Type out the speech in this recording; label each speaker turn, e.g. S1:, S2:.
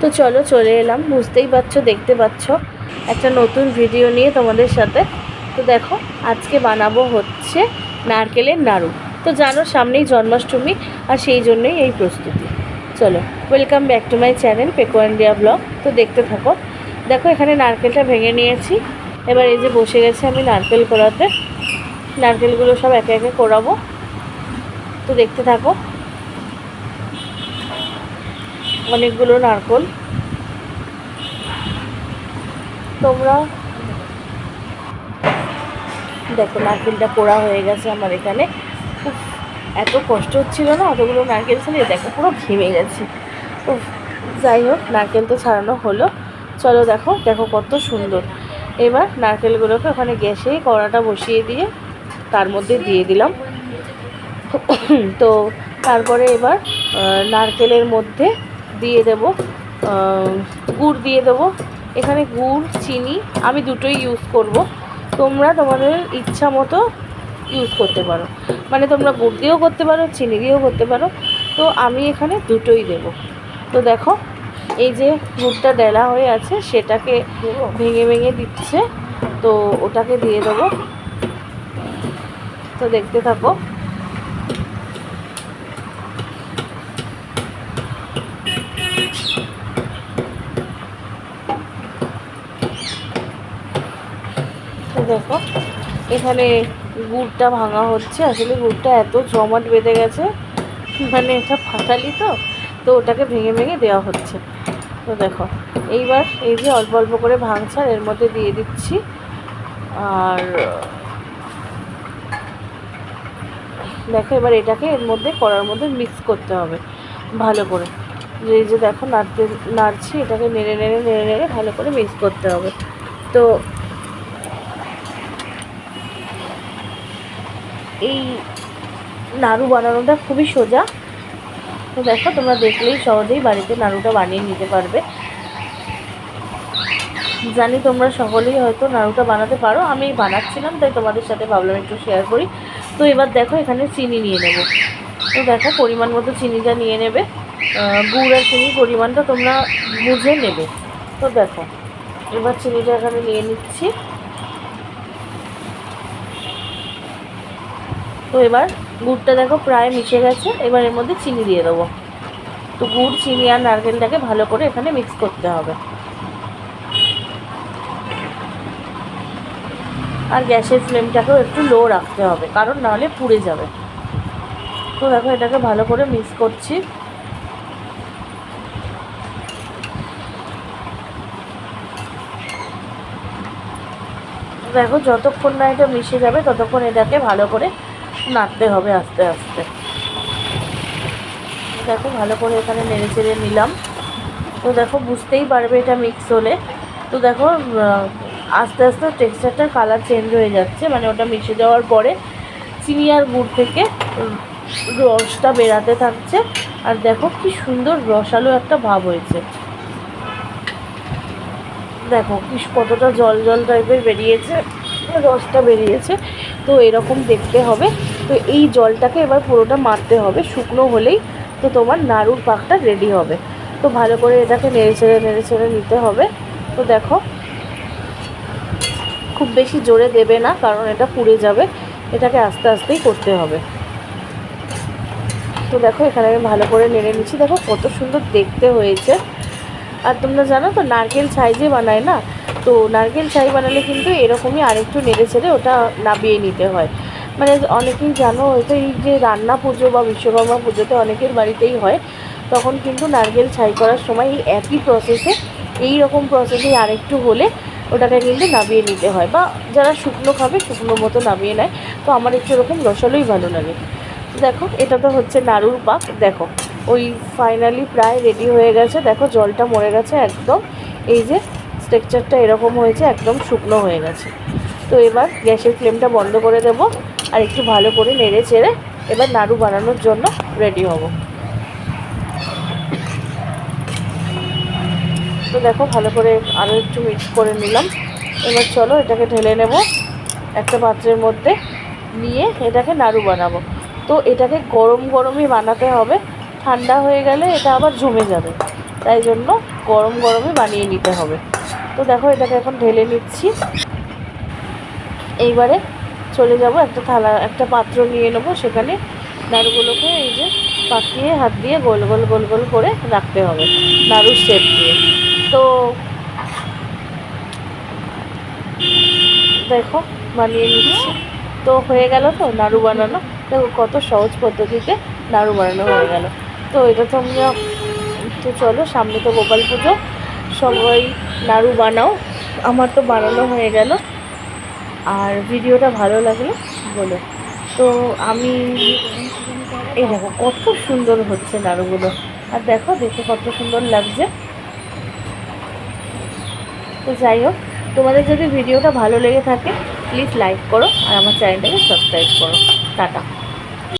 S1: তো চলো চলে এলাম, বুঝতেই পারছ, দেখতে পাচ্ছ। একটা নতুন ভিডিও নিয়ে তোমাদের সাথে। তো দেখো, আজকে বানাবো হচ্ছে নারকেলের নাড়ু। তো জানো, সামনেই জন্মাষ্টমী, আর সেই জন্যই এই প্রস্তুতি। চলো welcome back to my channel পেকো India blog তো দেখতে থাকো। দেখো, এখানে নারকেলটা ভেঙে নিয়েছি। এবার এই যে বসে গেছে আমি নারকেল কোড়াতে। নারকেলগুলো সব একে একে কোড়াবো। তো দেখতে থাকো অনেকগুলো নারকল। তোমরা দেখো নারকেলটা পোড়া হয়ে গেছে আমার এখানে। উফ, এত কষ্ট হচ্ছিল না অতগুলো নারকেল ছিল দেখো পুরো ঘেমে গেছে। উফ, যাই হোক নারকেল তো ছাড়ানো হলো। চলো দেখো দেখো কত সুন্দর। এবার নারকেলগুলোকে ওখানে গ্যাসে কড়াটা বসিয়ে দিয়ে তার মধ্যে দিয়ে দিলাম। তো তারপরে এবার নারকেলের মধ্যে দিয়ে দেব গুড় দিয়ে দেবো। এখানে গুড়, চিনি, আমি দুটোই ইউজ করব। তোমরা তোমাদের ইচ্ছা মতো ইউজ করতে পারো। মানে তোমরা গুড় দিয়েও করতে পারো, চিনি দিয়েও করতে পারো। তো আমি এখানে দুটোই দেব। তো দেখো, এই যে গুড়টা ডেলা হয়ে আছে, সেটাকে ভেঙে ভেঙে দিচ্ছে। তো ওটাকে দিয়ে দেবো। তো দেখতে থাকো তো দেখো। এখানে গুড়টা ভাঙা হচ্ছে। আসলে গুড়টা এত জমাট বেঁধে গেছে মানে এটা ফাটালি তো তো ওটাকে ভেঙে ভেঙে দেওয়া হচ্ছে। তো দেখো, এইবার এই যে অল্প অল্প করে ভাঙছে, আর এর মধ্যে দিয়ে দিচ্ছি। আর, দেখো এবার এটাকে এর মধ্যে করার মধ্যে মিক্স করতে হবে ভালো করে। এই যে দেখো নাড়তে, নাড়ছি, এটাকে নেড়ে নেড়ে নেড়ে নেড়ে ভালো করে মিক্স করতে হবে। তো এই নাড়ু বানানোটা খুবই সোজা। তো দেখো, তোমরা দেখলেই সহজেই বাড়িতে নাড়ুটা বানিয়ে নিতে পারবে। জানি তোমরা সকলেই হয়তো নাড়ুটা বানাতে পারো। আমি বানাচ্ছিলাম, তাই তোমাদের সাথে ভাবলাম একটু শেয়ার করি। তো এবার দেখো, এখানে চিনি নিয়ে নেব। তো দেখো, পরিমাণ মতো চিনিটা নিয়ে নেবে। গুড় আর চিনির পরিমাণটা তোমরা বুঝে নেবে। তো দেখো, এবার চিনিটা এখানে নিয়ে নিচ্ছি। তো এবার গুড়টা দেখো প্রায় মিশে গেছে, এবার এর মধ্যে চিনি দিয়ে দেবো। তো গুড়, চিনি আর নারকেলটাকে ভালো করে এখানে মিক্স করতে হবে। আর গ্যাসের ফ্লেমটাকেও একটু লো রাখতে হবে, কারণ নাহলে পুড়ে যাবে। তো দেখো এটাকে ভালো করে মিক্স করছি। দেখো যতক্ষণ না এটা মিশে যাবে, ততক্ষণ এটাকে ভালো করে নাড়তে হবে আস্তে আস্তে। দেখো, ভালো করে এখানে নেড়ে চেড়ে নিলাম। তো দেখো, বুঝতেই পারবে এটা মিক্স হলে। তো দেখো আস্তে আস্তে টেক্সচারটার কালার চেঞ্জ হয়ে যাচ্ছে। মানে ওটা মিশে যাওয়ার পরে চিনি আর গুড় থেকে রসটা বেরাতে থাকছে। আর দেখো, কি সুন্দর রসালো একটা ভাব হয়েছে। দেখো, কি কতটা জল জল টাইপের বেরিয়েছে। রসটা বেরিয়েছে। তো এরকম দেখতে হবে। তো এই জলটাকে এবার পুরোটা মারতে হবে, শুকনো হলেই তো তোমার নাড়ুর পাকটা রেডি হবে। তো ভালো করে এটাকে নেড়ে ছেড়ে নেড়ে ছেড়ে নিতে হবে। তো দেখো, খুব বেশি জোরে দেবে না, কারণ এটা পুড়ে যাবে। এটাকে আস্তে আস্তেই করতে হবে। তো দেখো, এখানে আমি ভালো করে নেড়ে নিচ্ছি। দেখো, কত সুন্দর দেখতে হয়েছে। আর তোমরা জানো তো, নারকেল ছাই যে বানায় না, তো নারকেল ছাই বানালে কিন্তু এরকমই আরেকটু নেড়ে ছেড়ে ওটা নাবিয়ে নিতে হয়। মানে অনেকেই জানো, হয়তো এই যে রান্না পুজো বা বিশ্বকর্মা পুজোতে অনেকের বাড়িতেই হয়, তখন কিন্তু নারকেল ছাই করার সময় এই একই প্রসেসে এই রকম প্রসেসে আরেকটু হলে ওটাকে কিন্তু নামিয়ে নিতে হয় বা যারা শুকনো খাবে শুকনো মতো নামিয়ে নেয়। তো আমার একটু এরকম রসালোই ভালো লাগে। দেখো, এটা তো হচ্ছে নাড়ুর পাক। দেখো, ওই ফাইনালি প্রায় রেডি হয়ে গেছে। দেখো, জলটা মরে গেছে একদম। এই যে স্ট্রেকচারটা এরকম হয়েছে, একদম শুকনো হয়ে গেছে। তো এবার গ্যাসের ফ্লেমটা বন্ধ করে দেব আর একটু ভালো করে নেড়ে চেড়ে এবার নাড়ু বানানোর জন্য রেডি হব। তো দেখো ভালো করে আরও একটু মিক্স করে নিলাম। এবার চলো এটাকে ঢেলে নেব একটা পাত্রের মধ্যে নিয়ে এটাকে নাড়ু বানাবো। তো এটাকে গরম গরমই বানাতে হবে, ঠান্ডা হয়ে গেলে এটা আবার জমে যাবে, তাই জন্য গরম গরমে বানিয়ে নিতে হবে। তো দেখো এটাকে এখন ঢেলে নিচ্ছি। এইবারে চলে যাব, একটা থালা, একটা পাত্র নিয়ে নেব, সেখানে নাড়ুগুলোকে এই যে পাকিয়ে হাত দিয়ে গোল গোল গোল গোল করে রাখতে হবে, নাড়ুর শেপ দিয়ে। তো দেখো, বানিয়ে নিচ্ছি। তো হয়ে গেল তো, নাড়ু বানানো। দেখো কত সহজ পদ্ধতিতে নাড়ু বানানো হয়ে গেল। তো এটা তোমরা তো চলো, সামনে তো গোপাল পুজো। সবাই নাড়ু বানাও। আমার তো বানানো হয়ে গেল। আর ভিডিওটা ভালো লাগল বলো। তো আমি এই দেখো, কত সুন্দর হচ্ছে নাড়ুগুলো। আর দেখো দেখে কত সুন্দর লাগছে। তো যাই হোক, তোমাদের যদি ভিডিওটা ভালো লেগে থাকে প্লিজ লাইক করো আর আমার চ্যানেলটাকে সাবস্ক্রাইব করো। টাটা।